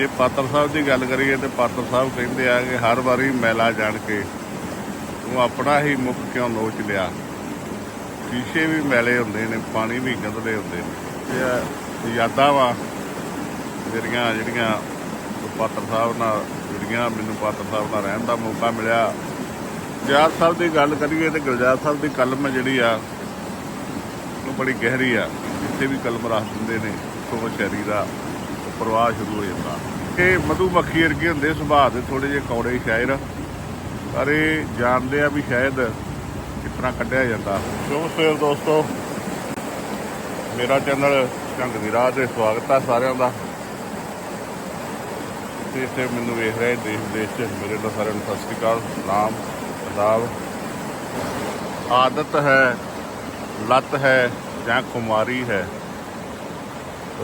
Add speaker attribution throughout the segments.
Speaker 1: ਜੇ ਪਾਤਰ ਸਾਹਿਬ ਦੀ ਗੱਲ ਕਰੀਏ ਤੇ ਪਾਤਰ ਸਾਹਿਬ ਕਹਿੰਦੇ ਆ ਕਿ ਹਰ ਵਾਰੀ ਮੈਲਾ ਜਾਣ ਕੇ ਤੂੰ ਆਪਣਾ ਹੀ ਮੁੱਖ ਕਿਉਂ ਨੋਚ ਲਿਆ? ਸ਼ੀਸ਼ੇ ਵੀ ਮੈਲੇ ਹੁੰਦੇ ਨੇ, ਪਾਣੀ ਵੀ ਗੰਦਲੇ ਹੁੰਦੇ ਨੇ। ਇਹ ਯਾਦਾਂ ਵਾ ਮੇਰੀਆਂ ਜਿਹੜੀਆਂ ਉਹ ਪਾਤਰ ਸਾਹਿਬ ਨਾਲ ਜਿਹੜੀਆਂ ਮੈਨੂੰ ਪਾਤਰ ਸਾਹਿਬ ਨਾਲ ਰਹਿਣ ਦਾ ਮੌਕਾ ਮਿਲਿਆ। ਗੁਰਜਾਤ ਸਾਹਿਬ ਦੀ ਗੱਲ ਕਰੀਏ ਤੇ ਗੁਰਜਾਤ ਸਾਹਿਬ ਦੀ ਕਲਮ ਜਿਹੜੀ ਆ, ਉਹ ਬੜੀ ਗਹਿਰੀ ਆ। ਜਿੱਥੇ ਵੀ ਕਲਮ ਰੱਖ ਦਿੰਦੇ ਨੇ ਉੱਥੋਂ ਸ਼ੈਰੀ ਦਾ। ਪ੍ਰਵਾਹ ਸ਼ੁਰੂ ਹੋ ਜਾਂਦਾ। ਕਿ ਮਧੂਮੱਖੀ ਵਰਗੇ ਹੁੰਦੇ ਸੁਭਾਅ ਦੇ ਥੋੜੇ ਜਿਹੇ ਕੌੜੇ ਸ਼ਾਇਰ, ਪਰ ਇਹ ਜਾਣਦੇ ਆ ਵੀ ਸ਼ਾਇਦ ਕਿਤਨਾ ਕੱਢਿਆ ਜਾਂਦਾ। ਸ਼ੁਭ ਸਵੇਰ ਦੋਸਤੋ। ਮੇਰਾ ਚੈਨਲ ਢੰਗ ਦੀ ਰਾਹ ਸਵਾਗਤ ਆ ਸਾਰਿਆਂ ਦਾ। ਤੇ ਇੱਥੇ ਮੈਨੂੰ ਵੇਖ ਰਹੇ ਦੇਸ਼ ਵਿਦੇਸ਼ ਚ। ਮੇਰੇ ਦਾ ਸਾਰਿਆਂ ਨੂੰ ਸਤਿ ਸ੍ਰੀ ਅਕਾਲ। ਨਾਮ ਆਦਤ ਹੈ, ਲਤ ਹੈ ਜਾਂ ਕੁਮਾਰੀ ਹੈ।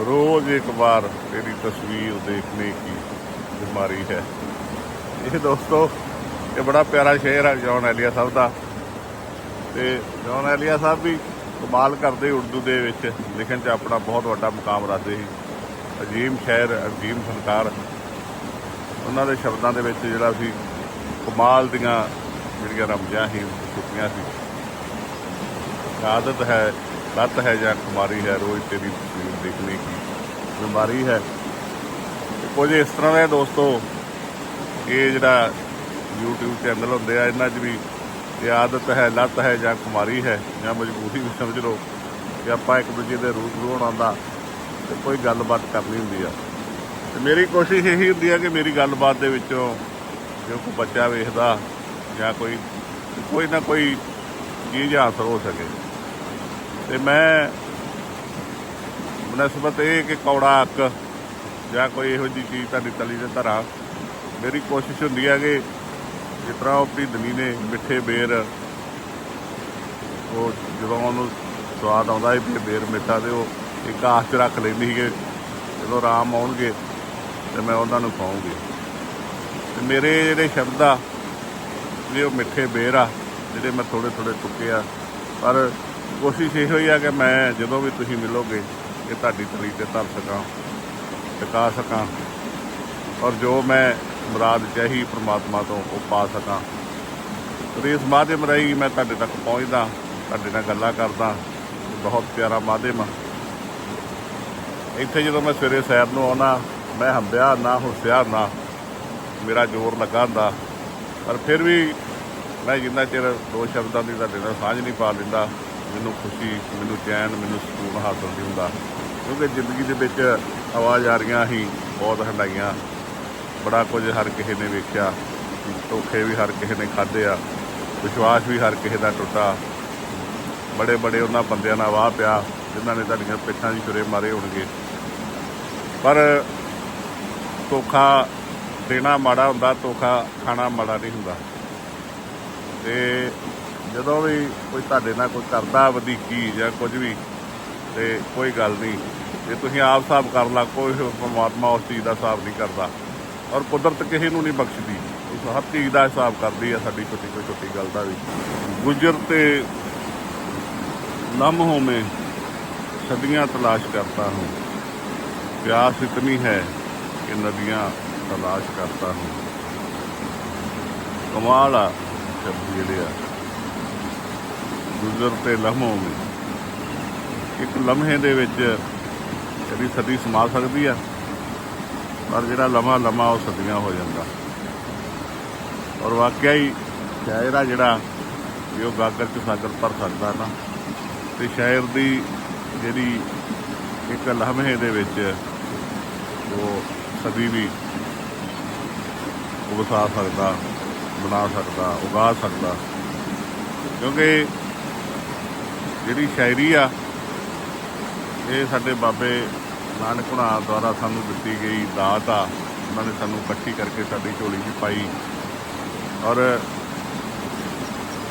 Speaker 1: रोज एक बार तेरी तस्वीर देखने की बीमारी है ਇਹ ਦੋਸਤੋ ਇਹ ਬੜਾ ਪਿਆਰਾ ਸ਼ੇਰ ਹੈ ਜੌਨ ਐਲੀਆ ਸਾਹਿਬ ਦਾ ਤੇ ਜੌਨ ਐਲੀਆ ਸਾਹਿਬ ਵੀ ਕਮਾਲ ਕਰਦੇ ਉਰਦੂ ਦੇ ਵਿੱਚ ਲਿਖਣ 'ਚ ਆਪਣਾ ਬਹੁਤ ਵੱਡਾ ਮੁਕਾਮ ਰੱਖਦੇ ਸੀ ਅਜੀਮ ਸ਼ਾਇਰ ਅਜੀਮ ਫਨਕਾਰ ਉਹਨਾਂ ਦੇ ਸ਼ਬਦਾਂ ਦੇ ਵਿੱਚ ਜਿਹੜਾ ਸੀ ਕਮਾਲ ਦੀਆਂ ਜਿਹੜੀਆਂ ਰਮਜਾਂ ਸੀ ਛੁੱਟੀਆਂ ਸੀ आदत है ਲੱਤ ਹੈ ਜਾਂ ਕੁਮਾਰੀ ਹੈ, ਰੋਜ਼ ਤੇਰੀ ਤਸਵੀਰ ਦੇਖਣੇ ਕੀ ਬਿਮਾਰੀ ਹੈ। ਕੁਝ ਇਸ ਤਰ੍ਹਾਂ ਦੇ ਦੋਸਤੋ, ਇਹ ਜਿਹੜਾ YouTube ਚੈਨਲ ਹੁੰਦੇ ਆ, ਇਹਨਾਂ 'ਚ ਵੀ ਇਹ ਆਦਤ ਹੈ, ਲੱਤ ਹੈ ਜਾਂ ਕੁਮਾਰੀ ਹੈ ਜਾਂ ਮਜਬੂਰੀ ਵੀ ਸਮਝ ਲਓ ਕਿ ਆਪਾਂ ਇੱਕ ਦੂਜੇ ਦੇ ਰੂਹ ਰੋਣਾ ਆਉਂਦਾ ਤੇ ਕੋਈ ਗੱਲਬਾਤ ਕਰਨੀ ਹੁੰਦੀ ਆ। ਤੇ ਮੇਰੀ ਕੋਸ਼ਿਸ਼ ਇਹੀ ਹੁੰਦੀ ਆ ਕਿ ਮੇਰੀ ਗੱਲਬਾਤ ਦੇ ਵਿੱਚੋਂ ਜੋ ਕੋਈ ਬੱਚਾ ਵੇਖਦਾ ਜਾਂ ਕੋਈ ਕੋਈ ਨਾ ਕੋਈ ਚੀਜ਼ ਹਾਸਲ ਹੋ ਸਕੇ। ਤੇ ਮੈਂ ਬਨਸਬਤ ਇਹ ਕਿ ਕੌੜਾ ਅੱਕ ਜਾਂ ਕੋਈ ਇਹੋ ਜਿਹੀ ਚੀਜ਼ ਤੁਹਾਡੀ ਤਲੀ ਦੇ ਧਰਾਂ, ਮੇਰੀ ਕੋਸ਼ਿਸ਼ ਹੁੰਦੀ ਹੈ ਕਿ ਜਿਸ ਤਰ੍ਹਾਂ ਉਹ ਆਪਣੀ ਦਲੀ ਨੇ, ਮਿੱਠੇ ਬੇਰ, ਉਹ ਜਦੋਂ ਉਹਨੂੰ ਸਵਾਦ ਆਉਂਦਾ ਹੈ ਵੀ ਬੇਰ ਮਿੱਠਾ ਤੇ ਉਹ ਇੱਕ ਆਸ 'ਚ ਰੱਖ ਲੈਂਦੀ ਸੀ ਕਿ ਜਦੋਂ ਆਰਾਮ ਆਉਣਗੇ ਤੇ ਮੈਂ ਉਹਨਾਂ ਨੂੰ ਖਾਵਾਂਗੀ ਤੇ ਮੇਰੇ ਜਿਹੜੇ ਸ਼ਬਦ ਆ, ਜਿਹੜੇ ਉਹ ਮਿੱਠੇ ਬੇਰ ਆ, ਜਿਹੜੇ ਮੈਂ ਥੋੜੇ ਥੋੜੇ ਟੁੱਕੇ ਆ, ਪਰ ਕੋਸ਼ਿਸ਼ ਇਹੋ ਹੀ ਆ ਕਿ ਮੈਂ ਜਦੋਂ ਵੀ ਤੁਸੀਂ ਮਿਲੋਗੇ ਇਹ ਤੁਹਾਡੀ ਤਲੀ ਤੇ ਧਰ ਸਕਾਂ, ਟਿਕਾ ਸਕਾਂ ਔਰ ਜੋ ਮੈਂ ਮੁਰਾਦ ਚਾਹੀ ਪ੍ਰਮਾਤਮਾ ਤੋਂ ਉਹ ਪਾ ਸਕਾਂ। ਤੇ ਇਸ ਮਾਧਿਅਮ ਰਾਹੀਂ ਮੈਂ ਤੁਹਾਡੇ ਤੱਕ ਪਹੁੰਚਦਾ, ਤੁਹਾਡੇ ਨਾਲ ਗੱਲਾਂ ਕਰਦਾ। ਬਹੁਤ ਪਿਆਰਾ ਮਾਧਿਅਮ ਆ। ਇੱਥੇ ਜਦੋਂ ਮੈਂ ਸਵੇਰੇ ਸੈਰ ਨੂੰ ਆਉਣਾ ਮੈਂ ਹੰਬਿਆ ਨਾ ਹੁਸਿਆ ਨਾ, ਮੇਰਾ ਜ਼ੋਰ ਲੱਗਾ ਹੁੰਦਾ। ਪਰ ਫਿਰ ਵੀ ਮੈਂ ਜਿੰਨਾ ਚਿਰ ਦੋ ਸ਼ਬਦਾਂ ਦੀ ਤੁਹਾਡੇ ਨਾਲ ਸਾਂਝ ਨਹੀਂ ਪਾ ਲੈਂਦਾ ਮੈਨੂੰ ਖੁਸ਼ੀ, ਮੈਨੂੰ ਚੈਨ, ਮੈਨੂੰ ਸਕੂਨ ਹਾਸਲ ਨਹੀਂ ਹੁੰਦਾ। ਕਿਉਂਕਿ ਜ਼ਿੰਦਗੀ ਦੇ ਵਿੱਚ ਆਵਾਜ਼ ਆ ਰਹੀਆਂ ਹੀ ਬਹੁਤ ਹੰਡਾਈਆਂ ਬੜਾ ਕੁਝ ਹਰ ਕਿਸੇ ਨੇ ਵੇਖਿਆ। ਧੋਖੇ ਵੀ ਹਰ ਕਿਸੇ ਨੇ ਖਾਦੇ ਆ। ਵਿਸ਼ਵਾਸ ਵੀ ਹਰ ਕਿਸੇ ਦਾ ਟੁੱਟਾ। ਬੜੇ ਬੜੇ ਉਹਨਾਂ ਬੰਦਿਆਂ ਨਾਲ ਵਾਹ ਪਿਆ, ਜਿਨ੍ਹਾਂ ਨੇ ਤੁਹਾਡੀਆਂ ਪਿੱਠਾਂ 'ਚ ਛੁਰੇ ਮਾਰੇ ਹੋਣਗੇ। ਪਰ ਧੋਖਾ ਦੇਣਾ ਮਾੜਾ ਹੁੰਦਾ, ਧੋਖਾ ਖਾਣਾ ਮਾੜਾ ਨਹੀਂ ਹੁੰਦਾ। ਤੇ ਜਦੋਂ ਵੀ ਕੋਈ ਤੁਹਾਡੇ ਨਾਲ ਕੋਈ ਕਰਦਾ ਵਧੀਕੀ ਜਾਂ ਕੁਝ ਵੀ, ਤੇ ਕੋਈ ਗੱਲ ਨਹੀਂ। ਜੇ ਤੁਸੀਂ ਆਪ ਹਿਸਾਬ ਕਰ ਲਾ, ਕੋਈ ਪਰਮਾਤਮਾ ਉਸ ਚੀਜ਼ ਦਾ ਹਿਸਾਬ ਨਹੀਂ ਕਰਦਾ। ਔਰ ਕੁਦਰਤ ਕਿਸੇ ਨੂੰ ਨਹੀਂ ਬਖਸ਼ਦੀ। ਉਸ ਹਰ ਚੀਜ਼ ਦਾ ਹਿਸਾਬ ਕਰਦੀ ਆ ਸਾਡੀ ਛੋਟੀ ਕੋਈ ਛੋਟੀ ਗੱਲ ਦਾ ਵੀ। ਗੁਜਰ ਤੇ ਨਮ ਹੋਵੇਂ, ਸਦੀਆਂ ਤਲਾਸ਼ ਕਰਤਾ ਹਾਂ। ਪਿਆਸ ਇਤਨੀ ਹੈ ਕਿ ਨਦੀਆਂ ਤਲਾਸ਼ ਕਰਤਾ ਹਾਂ। ਕਮਾਲ ਆ ਜਿਹੜੇ ਆ। ਗੁਜ਼ਰ ਤੇ ਲਮਹੋਂ में ਇੱਕ ਲਮਹੇ ਦੇ ਵਿੱਚ ਜਿਹੜੀ ਸਦੀ ਸਮਾ ਸਕਦੀ ਆ, ਪਰ ਜਿਹੜਾ ਲਮਾ ਲਮਾ ਉਹ ਸਦੀਆਂ ਹੋ ਜਾਂਦਾ। ਔਰ ਵਾਕਿਆ ਹੀ ਸ਼ਾਇਰ ਆ ਜਿਹੜਾ ਵੀ ਉਹ ਗਾਗਰ ਚ ਸਾਗਰ ਭਰ ਸਕਦਾ ਨਾ। ਤੇ ਸ਼ਾਇਰ ਦੀ ਜਿਹੜੀ ਇੱਕ ਲਮਹੇ ਦੇ ਵਿੱਚ ਉਹ ਸਦੀ ਵੀ ਉਹ ਵਸਾ ਸਕਦਾ, ਬਣਾ ਸਕਦਾ, ਉਗਾ ਸਕਦਾ। ਕਿਉਂਕਿ ਜਿਹੜੀ ਸ਼ਾਇਰੀ ਆ, ਇਹ ਸਾਡੇ ਬਾਬੇ ਨਾਨਕ ਹੁਣਾ ਦੁਆਰਾ ਸਾਨੂੰ ਦਿੱਤੀ ਗਈ ਦਾਤ ਆ, ਉਹਨਾਂ ਨੇ ਸਾਨੂੰ ਇਕੱਠੀ ਕਰਕੇ ਸਾਡੀ ਝੋਲੀ 'ਚ ਪਾਈ। ਔਰ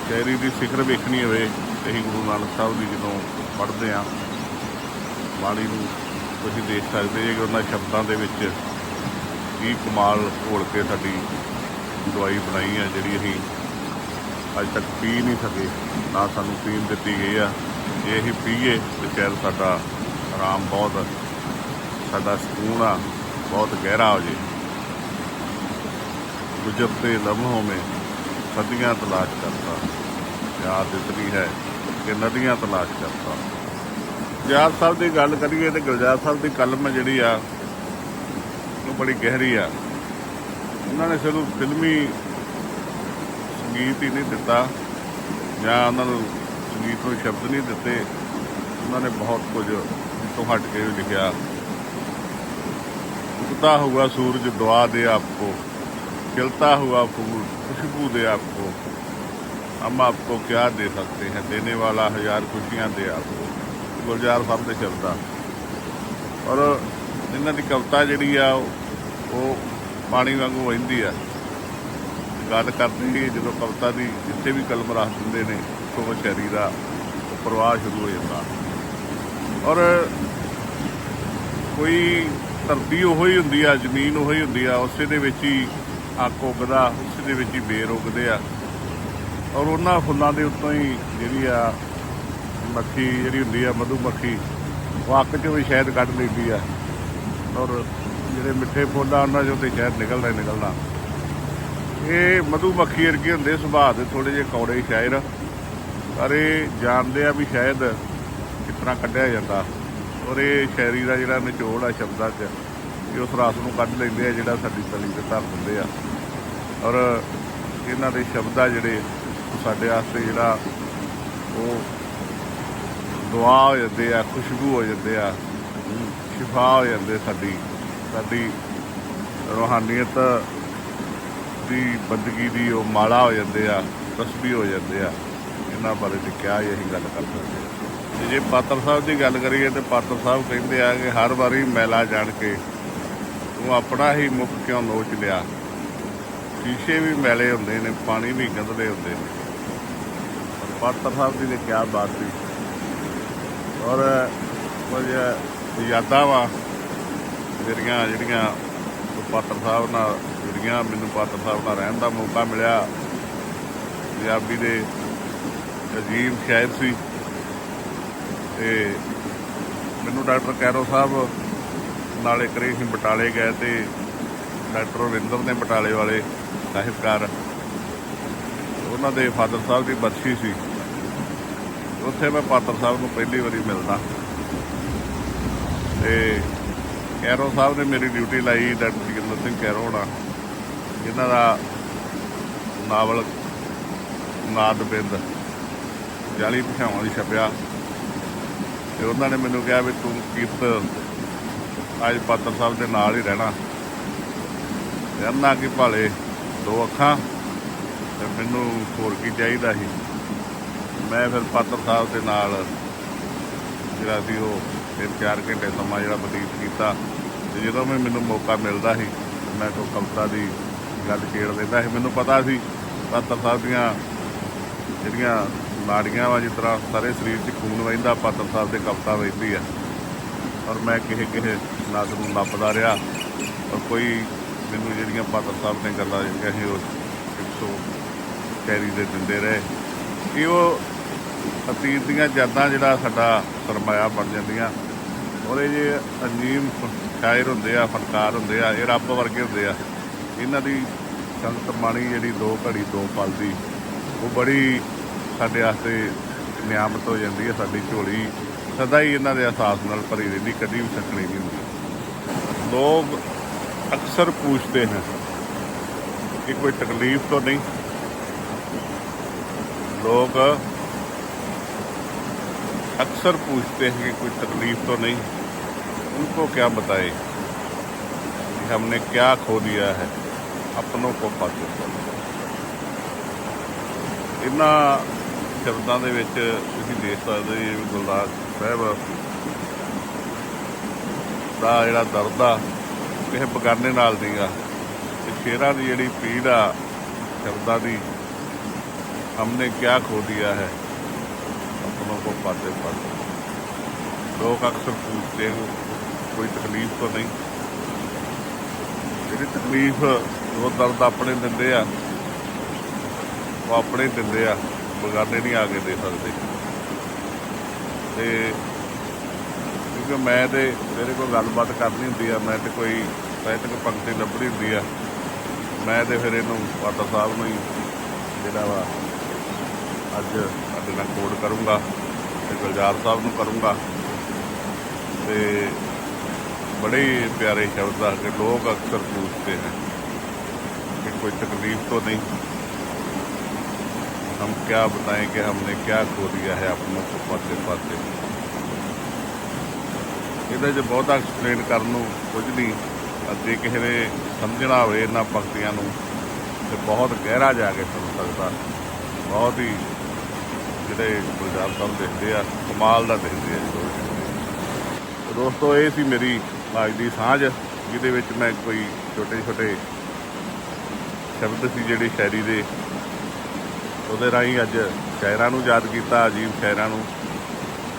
Speaker 1: ਸ਼ਾਇਰੀ ਦੀ ਸਿਖਰ ਵੇਖਣੀ ਹੋਵੇ, ਤੇ ਅਸੀਂ ਗੁਰੂ ਨਾਨਕ ਸਾਹਿਬ ਦੀ ਜਦੋਂ ਪੜ੍ਹਦੇ ਆ ਬਾਣੀ ਨੂੰ ਤੁਸੀਂ ਦੇਖ ਸਕਦੇ ਜੇ ਕਿ ਉਹਨਾਂ ਸ਼ਬਦਾਂ ਦੇ ਵਿੱਚ ਕੀ ਕਮਾਲ ਘੋਲ ਕੇ ਸਾਡੀ ਦਵਾਈ ਬਣਾਈ ਆ, ਜਿਹੜੀ ਅਸੀਂ ਅੱਜ ਤੱਕ ਪੀ ਨਹੀਂ ਸਕੇ। ਨਾ ਸਾਨੂੰ ਪੀਣ ਦਿੱਤੀ ਗਈ ਆ। ਜੇ ਅਸੀਂ ਪੀਏ ਤੇ ਸ਼ਾਇਦ ਸਾਡਾ ਆਰਾਮ ਬਹੁਤ ਸਾਡਾ ਸਕੂਨ ਆ, ਬਹੁਤ ਗਹਿਰਾ ਹੋ ਜੇ। ਗੁਜਰਤੇ ਲਮਹੋਂ में ਸਦੀਆਂ ਤਲਾਸ਼ ਕਰਤਾ। ਯਾਦ ਇਤਨੀ ਹੈ ਕਿ ਨਦੀਆਂ ਤਲਾਸ਼ ਕਰਤਾ। ਗੁਲਜ਼ਾਰ ਸਾਹਿਬ ਦੀ ਗੱਲ ਕਰੀਏ ਤੇ ਗੁਲਜ਼ਾਰ ਸਾਹਿਬ ਦੀ ਕਲਮ ਜਿਹੜੀ ਆ, ਉਹ ਬੜੀ ਗਹਿਰੀ ਆ। ਉਹਨਾਂ ਨੇ ਸਿਰਫ ਫਿਲਮੀ ਸੰਗੀਤ ਹੀ ਨਹੀਂ ਦਿੱਤਾ ਜਾਂ ਉਹਨਾਂ ਨੂੰ ਸੰਗੀਤ ਨੂੰ ਸ਼ਬਦ ਨਹੀਂ ਦਿੱਤੇ ਉਹਨਾਂ ਨੇ ਬਹੁਤ ਕੁਝ ਤੋਂ ਹਟ ਕੇ ਵੀ ਲਿਖਿਆ उगता हुआ सूरज दुआ दे आपको खिलता हुआ फूल खुशबू दे आपको हम आपको क्या दे सकते हैं देने वाला हजार खुशियाँ दे आपको ਗੁਲਜ਼ਾਰ ਸਾਹਿਬ ਦੇ ਸ਼ਬਦ ਆ ਔਰ ਇਹਨਾਂ ਦੀ ਕਵਿਤਾ ਜਿਹੜੀ ਆ ਉਹ ਉਹ ਪਾਣੀ ਵਾਂਗੂ ਵਹਿੰਦੀ ਆ ਗੱਲ ਕਰਦੇ ਹੀ ਜਦੋਂ ਕਵਿਤਾ ਦੀ ਜਿੱਥੇ ਵੀ ਕਲਮ ਰੱਖ ਦਿੰਦੇ ਨੇ ਤੋਂ ਸ਼ਾਇਰੀ ਦਾ, ਉਹ ਪ੍ਰਵਾਹ ਸ਼ੁਰੂ ਹੋ ਜਾਂਦਾ। ਔਰ ਕੋਈ ਧਰਤੀ ਉਹ ਹੀ ਹੁੰਦੀ ਆ, ਜ਼ਮੀਨ ਉਹੋ ਹੀ ਹੁੰਦੀ ਆ, ਉਸੇ ਦੇ ਵਿੱਚ ਹੀ ਅੱਕ ਉੱਗਦਾ, ਉਸੇ ਦੇ ਵਿੱਚ ਹੀ ਬੇਰ ਉੱਗਦੇ ਆ। ਔਰ ਉਹਨਾਂ ਫੁੱਲਾਂ ਦੇ ਉੱਤੋਂ ਹੀ ਜਿਹੜੀ ਆ ਮੱਖੀ ਜਿਹੜੀ ਹੁੰਦੀ ਆ, ਮਧੂ ਮੱਖੀ, ਉਹ ਅੱਕ ਚੋਂ ਵੀ ਸ਼ਹਿਦ ਕੱਢ ਲੈਂਦੀ ਆ। ਔਰ ਜਿਹੜੇ ਮਿੱਠੇ ਫੁੱਲ ਆ, ਉਹਨਾਂ ਚੋਂ ਤੇ ਸ਼ਹਿਦ ਨਿਕਲਦਾ ਹੀ ਨਿਕਲਦਾ। ਇਹ ਮਧੂਮੱਖੀ ਵਰਗੇ ਹੁੰਦੇ ਸੁਭਾਅ ਦੇ ਥੋੜੇ ਜਿਹੇ ਕੌੜੇ ਸ਼ਾਇਰ। ਪਰ ਇਹ ਜਾਣਦੇ ਆ ਵੀ ਸ਼ਾਇਦ ਕਿਸ ਕੱਢਿਆ ਜਾਂਦਾ। ਔਰ ਇਹ ਸ਼ਾਇਰੀ ਦਾ ਜਿਹੜਾ ਨਿਚੋੜ ਆ ਸ਼ਬਦਾਂ 'ਚ, ਇਹ ਉਸ ਰਸ ਨੂੰ ਕੱਢ ਲੈਂਦੇ ਆ ਜਿਹੜਾ ਸਾਡੀ ਤਲੀ ਤੇ ਧਰ ਦਿੰਦੇ ਆ। ਔਰ ਇਹਨਾਂ ਦੇ ਸ਼ਬਦ ਆ ਜਿਹੜੇ ਸਾਡੇ ਵਾਸਤੇ ਜਿਹੜਾ ਉਹ ਦੁਆ ਹੋ ਜਾਂਦੇ ਆ, ਖੁਸ਼ਬੂ ਹੋ ਜਾਂਦੇ ਆ ਸ਼ਿਫਾ ਹੋ ਜਾਂਦੇ ਸਾਡੀ ਸਾਡੀ ਰੋਹਾਨੀਅਤ ਦੀ ਬੰਦਗੀ ਦੀ ਉਹ ਮਾਲਾ ਹੋ ਜਾਂਦੇ ਆ, ਤਸਬੀਹ ਹੋ ਜਾਂਦੇ ਆ। ਇਹਨਾਂ ਬਾਰੇ ਤੇ ਕਿਆ ਹੀ ਅਸੀਂ ਗੱਲ ਕਰ ਸਕਦੇ ਹਾਂ। ਤੇ ਜੇ ਪਾਤਰ ਸਾਹਿਬ ਦੀ ਗੱਲ ਕਰੀਏ ਤੇ ਪਾਤਰ ਸਾਹਿਬ ਕਹਿੰਦੇ ਆ ਕਿ ਹਰ ਵਾਰੀ ਮੈਲਾ ਜਾਣ ਕੇ ਉਹ ਆਪਣਾ ਹੀ ਮੁਖ ਕਿਉਂ ਨੋਚ ਲਿਆ? ਸ਼ੀਸ਼ੇ ਵੀ ਮੈਲੇ ਹੁੰਦੇ ਨੇ, ਪਾਣੀ ਵੀ ਗੰਦਲੇ ਹੁੰਦੇ ਨੇ। ਪਰ ਪਾਤਰ ਸਾਹਿਬ ਦੀ ਨੇ ਕਿਹਾ ਬਾਤ ਸੀ। ਔਰ ਕੁਝ ਯਾਦਾਂ ਵਾ ਜਿਹੜੀਆਂ ਜਿਹੜੀਆਂ ਉਹ ਪਾਤਰ ਸਾਹਿਬ ਨਾਲ ਜਿਹੜੀਆਂ ਮੈਨੂੰ ਪਾਤਰ ਸਾਹਿਬ ਨਾਲ ਰਹਿਣ ਦਾ ਮੌਕਾ ਮਿਲਿਆ। ਪੰਜਾਬੀ ਦੇ ਅਜੀਬ ਸ਼ਾਇਰ ਸੀ। ਤੇ ਮੈਨੂੰ ਡਾਕਟਰ ਕੈਰੋ ਸਾਹਿਬ ਨਾਲ ਇੱਕ ਵਾਰੀ ਅਸੀਂ ਬਟਾਲੇ ਗਏ ਤੇ ਡਾਕਟਰ ਰਵਿੰਦਰ ਨੇ ਬਟਾਲੇ ਵਾਲੇ ਸਾਹਿਬਕਾਰ, ਉਹਨਾਂ ਦੇ ਫਾਦਰ ਸਾਹਿਬ ਦੀ ਬਰਸੀ ਸੀ। ਉੱਥੇ ਮੈਂ ਪਾਤਰ ਸਾਹਿਬ ਨੂੰ ਪਹਿਲੀ ਵਾਰੀ ਮਿਲਦਾ। ਤੇ ਕੈਰੋ ਸਾਹਿਬ ਨੇ ਮੇਰੀ ਡਿਊਟੀ ਲਾਈ, ਡਾਕਟਰ ਜਗਿੰਦਰ ਸਿੰਘ ਕੈਰੋ ਹੋਣਾ ਇਹਨਾਂ ਦਾ ਨਾਵਲ ਨਾਦ ਬਿੰਦ ਜਾਲੀ ਭਾਸ਼ਾਵਾਂ ਦੀ ਛਪਿਆ। ਤੇ ਉਹਨਾਂ ਨੇ ਮੈਨੂੰ ਕਿਹਾ ਵੀ ਤੂੰ ਕੀਰਤ ਅੱਜ ਪਾਤਰ ਸਾਹਿਬ ਦੇ ਨਾਲ ਹੀ ਰਹਿਣਾ। ਤੇ ਕਿ ਭਾਲੇ, ਦੋ ਅੱਖਾਂ ਤੇ ਮੈਨੂੰ ਹੋਰ ਕੀ ਚਾਹੀਦਾ ਸੀ। ਮੈਂ ਫਿਰ ਪਾਤਰ ਸਾਹਿਬ ਦੇ ਨਾਲ ਜਿਹੜਾ ਸੀ ਉਹ ਤਿੰਨ ਚਾਰ ਘੰਟੇ ਸਮਾਂ ਜਿਹੜਾ ਬਤੀਤ ਕੀਤਾ। ਤੇ ਜਦੋਂ ਵੀ ਮੈਨੂੰ ਮੌਕਾ ਮਿਲਦਾ ਸੀ, ਮੈਂ ਕੋਈ ਕਵਿਤਾ ਦੀ ਗੱਲ ਛੇੜ ਲੈਂਦਾ ਸੀ। ਮੈਨੂੰ ਪਤਾ ਸੀ ਪਾਤਰ ਸਾਹਿਬ ਦੀਆਂ ਜਿਹੜੀਆਂ ਨਾੜੀਆਂ ਵਾ, ਜਿਸ ਤਰ੍ਹਾਂ ਸਾਰੇ ਸਰੀਰ 'ਚ ਖੂਨ ਵਹਿੰਦਾ, ਪਾਤਰ ਸਾਹਿਬ ਦੇ ਕਵਿਤਾ ਵਹਿੰਦੀ ਆ। ਔਰ ਮੈਂ ਕਿਸੇ ਕਿਸੇ ਨਾਦ ਨੂੰ ਲੱਭਦਾ ਰਿਹਾ। ਔਰ ਕੋਈ ਮੈਨੂੰ ਜਿਹੜੀਆਂ ਪਾਤਰ ਸਾਹਿਬ ਨੇ ਗੱਲਾਂ ਜਿਹੜੀਆਂ ਸੀ, ਉਹ 100 ਕੈਰੀ ਦੇ ਦਿੰਦੇ ਰਹੇ। ਇਹ ਉਹ ਅਤੀਤ ਦੀਆਂ ਯਾਦਾਂ ਜਿਹੜਾ ਸਾਡਾ ਸਰਮਾਇਆ ਬਣ ਜਾਂਦੀਆਂ। ਔਰ ਇਹ ਜੇ ਅਜੀਮ ਸ਼ਾਇਰ ਹੁੰਦੇ ਆ, ਫਨਕਾਰ ਹੁੰਦੇ ਆ, ਇਹ ਰੱਬ ਵਰਗੇ ਹੁੰਦੇ ਆ। ਇਹਨਾਂ ਦੀ ਸੰਗਤ ਬਾਣੀ ਜਿਹੜੀ ਦੋ ਘੜੀ ਦੋ ਪਲ ਦੀ ਉਹ ਬੜੀ ਸਾਡੇ ਵਾਸਤੇ ਨਿਆਮਤ ਹੋ ਜਾਂਦੀ ਹੈ ਸਾਡੀ ਝੋਲੀ ਸਦਾ ਹੀ ਇਹਨਾਂ ਦੇ ਅਹਿਸਾਸ ਨਾਲ ਭਰੀ ਰਹਿੰਦੀ ਕਦੀ ਵੀ ਸਕਣੀ ਨਹੀਂ ਹੁੰਦੀ ਲੋਕ ਅਕਸਰ ਪੁੱਛਦੇ ਹਨ ਕਿ ਕੋਈ ਤਕਲੀਫ ਤਾਂ ਨਹੀਂ लोग अक्सर पूछते हैं कि कोई तकलीफ तो नहीं उनको क्या बताए कि हमने क्या खो दिया है अपनों को पाते पाते ਇਹਨਾਂ ਸ਼ਬਦਾਂ ਦੇ ਵਿੱਚ ਤੁਸੀਂ ਦੇਖ ਸਕਦੇ ਜੀ ਵੀ ਗੁਲਦਾਰ ਸਾਹਿਬ ਦਾ ਜਿਹੜਾ ਦਰਦ ਆ ਕਿਸੇ ਬਗਾਨੇ ਨਾਲ ਨਹੀਂਗਾ ਤੇ ਸ਼ੇਰਾਂ ਦੀ ਜਿਹੜੀ ਪੀੜ ਆ ਸ਼ਬਦਾਂ ਦੀ हमने क्या खो दिया है अपनों को पाते पाते लोग अक्सर पूछते हैं कोई तकलीफ तो नहीं ਜਿਹੜੀ ਤਕਲੀਫ ਉਹ ਦਰਦ ਆਪਣੇ ਦਿੰਦੇ ਆ, ਉਹ ਆਪਣੇ ਹੀ ਦਿੰਦੇ ਆ, ਬਗਾਨੇ ਨਹੀਂ ਆ ਕੇ ਦੇ ਸਕਦੇ। ਤੇ ਕਿਉਂਕਿ ਮੈਂ ਤੇ ਮੇਰੇ ਕੋਲ ਗੱਲਬਾਤ ਕਰਨੀ ਹੁੰਦੀ ਆ, ਮੈਂ ਤੇ ਕੋਈ ਸਾਹਿਤਕ ਪੰਕਤੀ ਲੱਭਣੀ ਹੁੰਦੀ ਆ। ਮੈਂ ਤੇ ਫਿਰ ਇਹਨੂੰ ਪਾਤਰ ਸਾਹਿਬ ਨੂੰ ਹੀ ਜਿਹੜਾ ਵਾ, ਅੱਜ ਸਾਡੇ ਨਾਲ ਕੋਡ ਕਰੂੰਗਾ ਤੇ ਗੁਲਜ਼ਾਰ ਸਾਹਿਬ ਨੂੰ ਕਰੂੰਗਾ। ਤੇ बड़े ही प्यारे शब्द आ कि लोग अक्सर पूछते हैं कि कोई तकलीफ तो नहीं हम क्या बताएं कि हमने क्या खो दिया है अपनों को पाते पाते ਇਹਦੇ 'ਚ ਬਹੁਤਾ ਐਕਸਪਲੇਨ ਕਰਨ ਨੂੰ ਕੁਝ ਨਹੀਂ ਅੱਗੇ ਕਿਸੇ ਨੇ ਸਮਝਣਾ ਹੋਵੇ ਇਹਨਾਂ ਪੰਕਤੀਆਂ ਨੂੰ ਤੇ ਬਹੁਤ ਗਹਿਰਾ ਜਾ ਕੇ ਸੁਣ ਸਕਦਾ ਬਹੁਤ ਹੀ ਜਿਹੜੇ ਗੁਲਜ਼ਾਰ ਸਾਹਿਬ ਦਿਖਦੇ ਆ ਕਮਾਲ ਦਾ ਦਿਖਦੇ ਆ ਜਦੋਂ ਇਹ ਦਿਖਦੇ ਆ। ਦੋਸਤੋ ਇਹ ਸੀ ਮੇਰੀ ਅੱਜ ਦੀ ਸਾਂਝ, ਜਿਹਦੇ ਵਿੱਚ ਮੈਂ ਕੋਈ ਛੋਟੇ ਛੋਟੇ ਸ਼ਬਦ ਸੀ ਜਿਹੜੇ ਸ਼ਾਇਰੀ ਦੇ। ਉਹਦੇ ਰਾਹੀਂ ਅੱਜ ਸ਼ਾਇਰਾਂ ਨੂੰ ਯਾਦ ਕੀਤਾ, ਅਜੀਬ ਸ਼ਾਇਰਾਂ ਨੂੰ।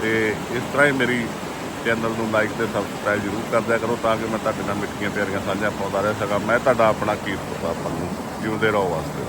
Speaker 1: ਤੇ ਇਸ ਤਰ੍ਹਾਂ ਹੀ ਮੇਰੀ ਚੈਨਲ ਨੂੰ ਲਾਈਕ ਤੇ ਸਬਸਕ੍ਰਾਈਬ ਜ਼ਰੂਰ ਕਰਦਿਆ ਕਰੋ ਤਾਂ ਕਿ ਮੈਂ ਤੁਹਾਡੇ ਨਾਲ ਮਿੱਠੀਆਂ ਪਿਆਰੀਆਂ ਸਾਂਝਾਂ ਪਾਉਂਦਾ ਰਹਿ ਸਕਾਂ। ਮੈਂ ਤੁਹਾਡਾ ਆਪਣਾ ਕੀਰਤ ਪ੍ਰਤਾਪ ਪੰਨੂ ਜਿਉਂਦੇ ਰਹੋ ਵਾਸਤੇ।